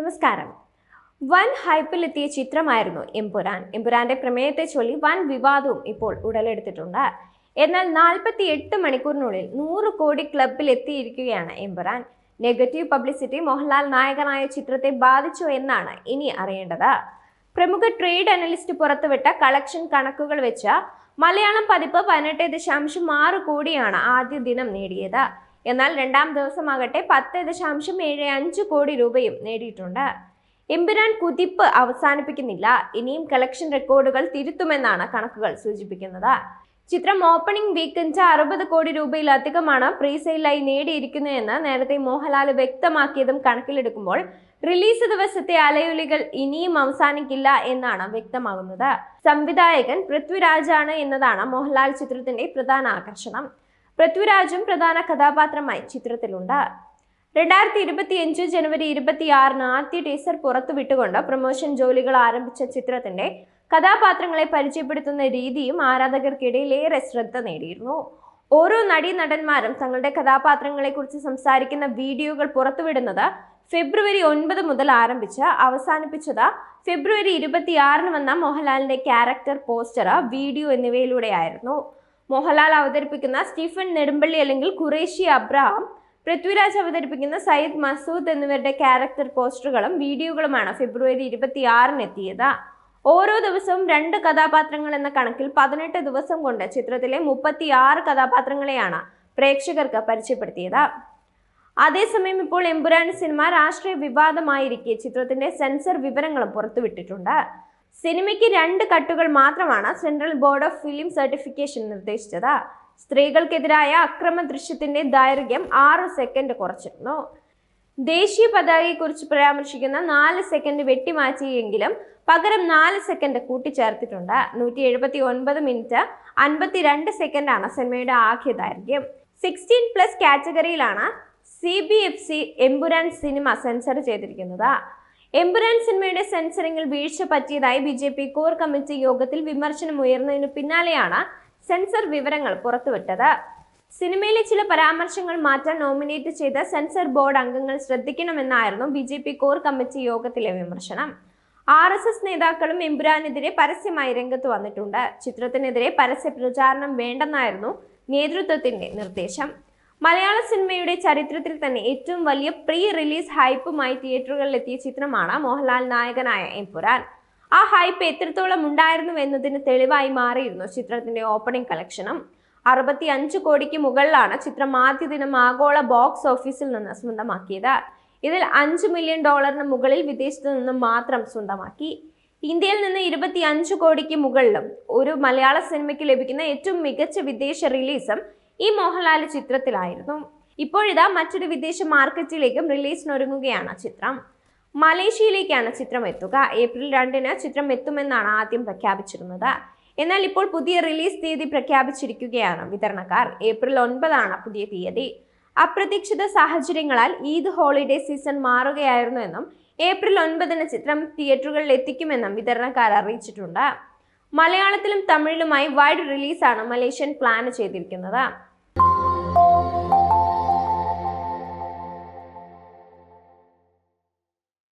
നമസ്കാരം. വൻ ഹൈപ്പിലെത്തിയ ചിത്രമായിരുന്നു എംപുരാൻ. എംപുരാന്റെ പ്രമേയത്തെ ചൊല്ലി വൻ വിവാദവും ഇപ്പോൾ ഉടലെടുത്തിട്ടുണ്ട്. എന്നാൽ നാൽപ്പത്തി എട്ട് മണിക്കൂറിനുള്ളിൽ നൂറ് കോടി ക്ലബിൽ എത്തിയിരിക്കുകയാണ് എംപുരാൻ. നെഗറ്റീവ് പബ്ലിസിറ്റി മോഹൻലാൽ നായകനായ ചിത്രത്തെ ബാധിച്ചു എന്നാണ് ഇനി അറിയേണ്ടത്. പ്രമുഖ ട്രേഡ് അനലിസ്റ്റ് പുറത്തുവിട്ട കളക്ഷൻ കണക്കുകൾ വെച്ച മലയാളം പതിപ്പ് പതിനെട്ട് ദശാംശം ആറ് കോടിയാണ് ആദ്യ ദിനം നേടിയത്. എന്നാൽ രണ്ടാം ദിവസമാകട്ടെ പത്ത് ദശാംശം ഏഴ് അഞ്ച് കോടി രൂപയും നേടിയിട്ടുണ്ട്. എമ്പുരാൻ കുതിപ്പ് അവസാനിപ്പിക്കുന്നില്ല. ഇനിയും കളക്ഷൻ റെക്കോർഡുകൾ തിരുത്തുമെന്നാണ് കണക്കുകൾ സൂചിപ്പിക്കുന്നത്. ചിത്രം ഓപ്പണിംഗ് വീക്കെൻഡ് അറുപത് കോടി രൂപയിലധികമാണ് പ്രീസെയിലായി നേടിയിരിക്കുന്നതെന്ന് നേരത്തെ മോഹൻലാൽ വ്യക്തമാക്കിയതും കണക്കിലെടുക്കുമ്പോൾ റിലീസ് ദിവസത്തെ അലയൊലികൾ ഇനിയും അവസാനിക്കില്ല എന്നാണ് വ്യക്തമാകുന്നത്. സംവിധായകൻ പൃഥ്വിരാജാണ് എന്നതാണ് മോഹൻലാൽ ചിത്രത്തിന്റെ പ്രധാന ആകർഷണം. പൃഥ്വിരാജും പ്രധാന കഥാപാത്രമായി ചിത്രത്തിലുണ്ട്. രണ്ടായിരത്തി ഇരുപത്തിയഞ്ച് ജനുവരി ഇരുപത്തിയാറിന് ആദ്യ ടീസർ പുറത്തുവിട്ടുകൊണ്ട് പ്രൊമോഷൻ ജോലികൾ ആരംഭിച്ച ചിത്രത്തിന്റെ കഥാപാത്രങ്ങളെ പരിചയപ്പെടുത്തുന്ന രീതിയും ആരാധകർക്കിടയിൽ ഏറെ ശ്രദ്ധ നേടിയിരുന്നു. ഓരോ നടീ നടന്മാരും തങ്ങളുടെ കഥാപാത്രങ്ങളെക്കുറിച്ച് സംസാരിക്കുന്ന വീഡിയോകൾ പുറത്തുവിടുന്നത് ഫെബ്രുവരി ഒൻപത് മുതൽ ആരംഭിച്ച് അവസാനിപ്പിച്ചത് ഫെബ്രുവരി ഇരുപത്തിയാറിന് വന്ന മോഹൻലാലിന്റെ ക്യാരക്ടർ പോസ്റ്റർ വീഡിയോ എന്നിവയിലൂടെയായിരുന്നു. മോഹൻലാൽ അവതരിപ്പിക്കുന്ന സ്റ്റീഫൻ നെടുമ്പള്ളി അല്ലെങ്കിൽ ഖുറേഷി അബ്രഹാം പൃഥ്വിരാജ് അവതരിപ്പിക്കുന്ന സയ്യിദ് മസൂദ് എന്നിവരുടെ ക്യാരക്ടർ പോസ്റ്ററുകളും വീഡിയോകളുമാണ് ഫെബ്രുവരി ഇരുപത്തിയാറിന് എത്തിയത് ഓരോ ദിവസവും രണ്ട് കഥാപാത്രങ്ങൾ എന്ന കണക്കിൽ പതിനെട്ട് ദിവസം കൊണ്ട് ചിത്രത്തിലെ മുപ്പത്തിയാറ് കഥാപാത്രങ്ങളെയാണ് പ്രേക്ഷകർക്ക് പരിചയപ്പെടുത്തിയത്. അതേസമയം ഇപ്പോൾ എമ്പുരാൻ സിനിമ രാഷ്ട്രീയ വിവാദമായിരിക്കെ ചിത്രത്തിന്റെ സെൻസർ വിവരങ്ങളും പുറത്തുവിട്ടിട്ടുണ്ട്. സിനിമയ്ക്ക് രണ്ട് കട്ടുകൾ മാത്രമാണ് central board of film certification നിർദ്ദേശിച്ചത്. സ്ത്രീകൾക്കെതിരായ അക്രമ ദൃശ്യത്തിന്റെ ദൈർഘ്യം ആറ് സെക്കൻഡ് കുറച്ചിരുന്നു. ദേശീയ പതാകയെക്കുറിച്ച് പരാമർശിക്കുന്ന നാല് സെക്കൻഡ് വെട്ടിമാറ്റിയെങ്കിലും പകരം നാല് സെക്കൻഡ് കൂട്ടിച്ചേർത്തിട്ടുണ്ട്. നൂറ്റി എഴുപത്തി ഒൻപത് മിനിറ്റ് അൻപത്തിരണ്ട് സെക്കൻഡാണ് സിനിമയുടെ ആകെ ദൈർഘ്യം. Sixteen plus കാറ്റഗറിയിലാണ് C B F C Empuraan cinema censor ചെയ്തിരിക്കുന്നത്. എമ്പുരാൻ സിനിമയുടെ സെൻസറിംഗിൽ വീഴ്ച പറ്റിയതായി B J P core committee യോഗത്തിൽ വിമർശനം ഉയർന്നതിനു പിന്നാലെയാണ് സെൻസർ വിവരങ്ങൾ പുറത്തുവിട്ടത്. സിനിമയിലെ ചില പരാമർശങ്ങൾ മാറ്റാൻ നോമിനേറ്റ് ചെയ്ത സെൻസർ ബോർഡ് അംഗങ്ങൾ ശ്രദ്ധിക്കണമെന്നായിരുന്നു B J P core committee യോഗത്തിലെ വിമർശനം. ആർ എസ് എസ് നേതാക്കളും എമ്പുരാനെതിരെ പരസ്യമായി രംഗത്ത് വന്നിട്ടുണ്ട്. ചിത്രത്തിനെതിരെ പരസ്യ പ്രചാരണം വേണ്ടെന്നായിരുന്നു നേതൃത്വത്തിന്റെ നിർദ്ദേശം. മലയാള സിനിമയുടെ ചരിത്രത്തിൽ തന്നെ ഏറ്റവും വലിയ പ്രീ റിലീസ് ഹൈപ്പുമായി തിയേറ്ററുകളിലെത്തിയ ചിത്രമാണ് മോഹൻലാൽ നായകനായ എംപുരാൻ ആ ഹൈപ്പ് എത്രത്തോളം ഉണ്ടായിരുന്നു എന്നതിന് തെളിവായി മാറിയിരുന്നു ചിത്രത്തിന്റെ ഓപ്പണിംഗ് കളക്ഷനും. അറുപത്തി അഞ്ച് കോടിക്ക് മുകളിലാണ് ചിത്രം ആദ്യ ദിനം ആഗോള ബോക്സ് ഓഫീസിൽ നിന്ന് സ്വന്തമാക്കിയത്. ഇതിൽ അഞ്ച് മില്യൺ ഡോളറിന് മുകളിൽ വിദേശത്ത് നിന്ന് മാത്രം സ്വന്തമാക്കി. ഇന്ത്യയിൽ നിന്ന് ഇരുപത്തി അഞ്ച് കോടിക്ക് മുകളിലും ഒരു മലയാള സിനിമയ്ക്ക് ലഭിക്കുന്ന ഏറ്റവും മികച്ച വിദേശ റിലീസും ഈ മോഹൻലാൽ ചിത്രത്തിലായിരുന്നു. ഇപ്പോഴിതാ മറ്റൊരു വിദേശ മാർക്കറ്റിലേക്കും റിലീസിനൊരുങ്ങുകയാണ് ചിത്രം. മലേഷ്യയിലേക്കാണ് ചിത്രം എത്തുക ഏപ്രിൽ രണ്ടിന് ചിത്രം എത്തുമെന്നാണ് ആദ്യം പ്രഖ്യാപിച്ചിരുന്നത്. എന്നാൽ ഇപ്പോൾ പുതിയ റിലീസ് തീയതി പ്രഖ്യാപിച്ചിരിക്കുകയാണ് വിതരണക്കാർ. ഏപ്രിൽ ഒൻപതാണ് പുതിയ തീയതി. അപ്രതീക്ഷിത സാഹചര്യങ്ങളാൽ ഈദ് ഹോളിഡേ സീസൺ മാറുകയായിരുന്നു എന്നും ഏപ്രിൽ ഒൻപതിന് ചിത്രം തിയേറ്ററുകളിൽ എത്തിക്കുമെന്നും വിതരണക്കാർ അറിയിച്ചിട്ടുണ്ട്. മലയാളത്തിലും തമിഴിലുമായി വൈഡ് റിലീസാണ് മലേഷ്യൻ പ്ലാൻ ചെയ്തിരിക്കുന്നത്.